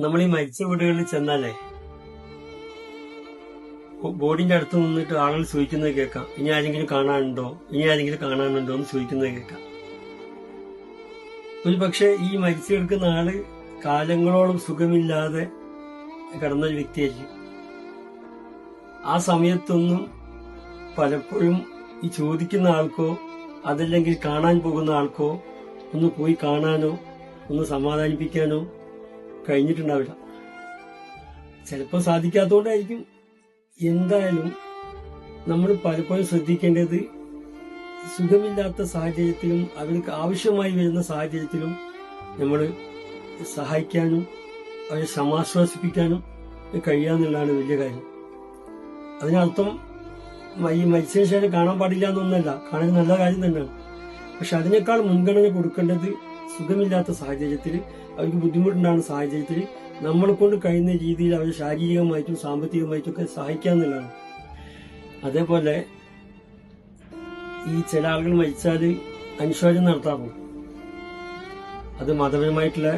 നമ്മൾ ഈ മരിച്ച വീടുകളിൽ ചെന്നാലേ ബോർഡിന്റെ അടുത്ത് നിന്നിട്ട് ആളുകൾ ചോദിക്കുന്നത് കേൾക്കാം. ഇനി ആരെങ്കിലും കാണാനുണ്ടോ? ഇനി ആരെങ്കിലും കാണാനുണ്ടോ എന്ന് ചോദിക്കുന്നത് കേൾക്കാം. ഒരു പക്ഷേ ഈ മരിച്ചു കിടക്കുന്ന ആൾ കാലങ്ങളോളം സുഖമില്ലാതെ കിടന്ന ഒരു വ്യക്തിയായിരിക്കും. ആ സമയത്തൊന്നും പലപ്പോഴും ഈ ചോദിക്കുന്ന ആൾക്കോ അതല്ലെങ്കിൽ കാണാൻ പോകുന്ന ആൾക്കോ ഒന്ന് പോയി കാണാനോ ഒന്ന് സമാധാനിപ്പിക്കാനോ കഴിഞ്ഞിട്ടുണ്ടാവില്ല. ചിലപ്പോൾ സാധിക്കാത്തതുകൊണ്ടായിരിക്കും എന്തായാലും നമ്മൾ പലപ്പോഴും ശ്രദ്ധിക്കേണ്ടത് സുഖമില്ലാത്ത സാഹചര്യത്തിലും അവർക്ക് ആവശ്യമായി വരുന്ന സാഹചര്യത്തിലും നമ്മൾ സഹായിക്കാനും അവരെ സമാശ്വാസിപ്പിക്കാനും കഴിയാന്നുള്ളതാണ് വലിയ കാര്യം. അതിനർത്ഥം ഈ മത്സ്യശേഷം കാണാൻ പാടില്ല എന്നൊന്നല്ല. കാണാൻ നല്ല കാര്യം തന്നെയാണ്. പക്ഷെ അതിനേക്കാൾ മുൻഗണന കൊടുക്കേണ്ടത് സുഖമില്ലാത്ത സാഹചര്യത്തിൽ അവർക്ക് ബുദ്ധിമുട്ടുണ്ടാകുന്ന സാഹചര്യത്തിൽ നമ്മളെ കൊണ്ട് കഴിയുന്ന രീതിയിൽ അവരെ ശാരീരികമായിട്ടും സാമ്പത്തികമായിട്ടും ഒക്കെ സഹായിക്കാന്നുള്ളതാണ് അതേപോലെ ഈ ചില ആളുകൾ മരിച്ചാൽ അനുശോചനം നടത്താറുണ്ട്. അത് മതപരമായിട്ടുള്ള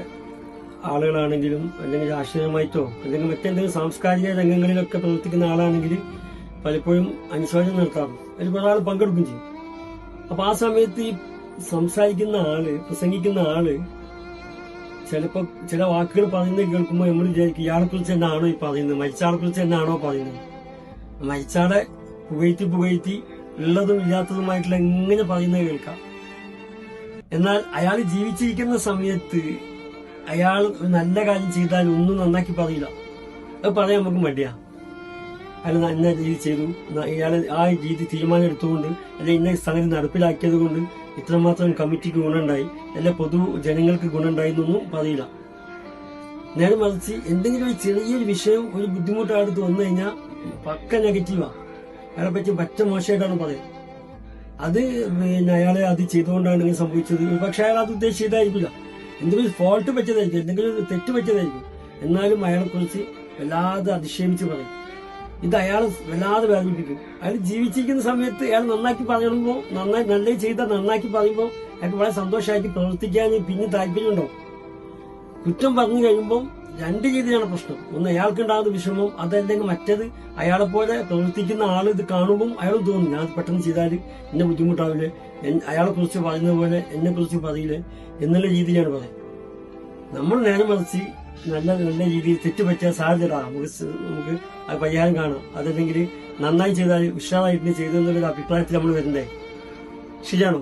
ആളുകളാണെങ്കിലും അല്ലെങ്കിൽ രാഷ്ട്രീയമായിട്ടോ അല്ലെങ്കിൽ മറ്റെന്തെങ്കിലും സാംസ്കാരിക രംഗങ്ങളിലൊക്കെ പ്രവർത്തിക്കുന്ന ആളാണെങ്കിൽ പലപ്പോഴും അനുശോചനം നടത്താറുണ്ട്. അതിൽ ഒരാൾ പങ്കെടുക്കും ചെയ്യും. അപ്പൊ ആ സമയത്ത് ഈ സംസാരിക്കുന്ന ആൾ പ്രസംഗിക്കുന്ന ആൾ ചിലപ്പോ ചില വാക്കുകൾ പറയുന്നത് കേൾക്കുമ്പോൾ നമ്മൾ വിചാരിക്കും ഇയാളെ കുറിച്ച് തന്നെയാണോ ഈ പറയുന്നത്? മരിച്ചാളെ കുറിച്ച് തന്നെയാണോ പറയുന്നത്? മരിച്ചാളെ പുകഴ്ത്തി പുകഴ്ത്തി ഉള്ളതും ഇല്ലാത്തതുമായിട്ടുള്ള എങ്ങനെ പറയുന്നത് കേൾക്കാം? എന്നാൽ അയാൾ ജീവിച്ചിരിക്കുന്ന സമയത്ത് അയാൾ നല്ല കാര്യം ചെയ്താൽ ഒന്നും നന്നാക്കി പറയില്ല. അത് പറയാൻ നമുക്ക് മടിയാ. അയാൾ നല്ല രീതി ചെയ്തു. ഇയാൾ ആ രീതി തീരുമാനം എടുത്തുകൊണ്ട് അല്ലെ ഇന്ന സംഗതി നടപ്പിലാക്കിയത് കൊണ്ട് ഇത്രമാത്രം കമ്മിറ്റിക്ക് ഗുണമുണ്ടായി. അല്ല പൊതു ജനങ്ങൾക്ക് ഗുണമുണ്ടായി എന്നൊന്നും പറയില്ല. നേരെ മറിച്ച് എന്തെങ്കിലും ഒരു ചെറിയൊരു വിഷയം ഒരു ബുദ്ധിമുട്ടായിട്ട് വന്നു കഴിഞ്ഞാൽ പക്ക നെഗറ്റീവാ. അയാളെ പറ്റി പറ്റ മോശമായിട്ടാണ് പറയുന്നത്. അത് പിന്നെ അയാളെ അത് ചെയ്തുകൊണ്ടാണ് ഇങ്ങനെ സംഭവിച്ചത്. പക്ഷെ അയാൾ അത് ഉദ്ദേശിച്ചതായിരിക്കില്ല. എന്തെങ്കിലും ഫോൾട്ട് പറ്റിയതായിരിക്കും എന്തെങ്കിലും തെറ്റ് പറ്റിയതായിരിക്കും എന്നാലും അയാളെ കുറിച്ച് വല്ലാതെ അതിശയിച്ച് പറയും. ഇത് അയാൾ വല്ലാതെ വേദനിപ്പിക്കും. അയാൾ ജീവിച്ചിരിക്കുന്ന സമയത്ത് അയാൾ നന്നാക്കി പറയുമ്പോൾ നന്നായി നല്ല ചെയ്ത നന്നാക്കി പറയുമ്പോൾ അയാൾക്ക് വളരെ സന്തോഷമായിട്ട് പ്രവർത്തിക്കാൻ പിന്നെ താല്പര്യമുണ്ടോ കുറ്റം പറഞ്ഞു കഴിയുമ്പോൾ രണ്ട് രീതിയിലാണ് പ്രശ്നം. ഒന്ന് അയാൾക്കുണ്ടാകുന്ന വിഷമം അതല്ലെങ്കിൽ മറ്റേത് അയാളെ പോലെ പ്രവർത്തിക്കുന്ന ആൾ ഇത് കാണുമ്പോൾ അയാൾ തോന്നും ഞാൻ പെട്ടെന്ന് ചെയ്താൽ എന്നെ ബുദ്ധിമുട്ടാവില്ലേ? അയാളെ കുറിച്ച് പറയുന്ന പോലെ എന്നെ കുറിച്ച് പറയില്ലേ? എന്നുള്ള രീതിയിലാണ് പറയുന്നത്. നമ്മൾ നേരെ മറിച്ച് നല്ല നല്ല രീതിയിൽ തെറ്റുപറ്റിയ സാധ്യത നമുക്ക് നമുക്ക് അത് പരിഹാരം കാണാം. അതല്ലെങ്കിൽ നന്നായി ചെയ്താൽ ഉഷാറായിട്ട് ചെയ്തെന്നുള്ളൊരു അഭിപ്രായത്തിൽ നമ്മൾ വരണ്ടേ ശരിയാണോ?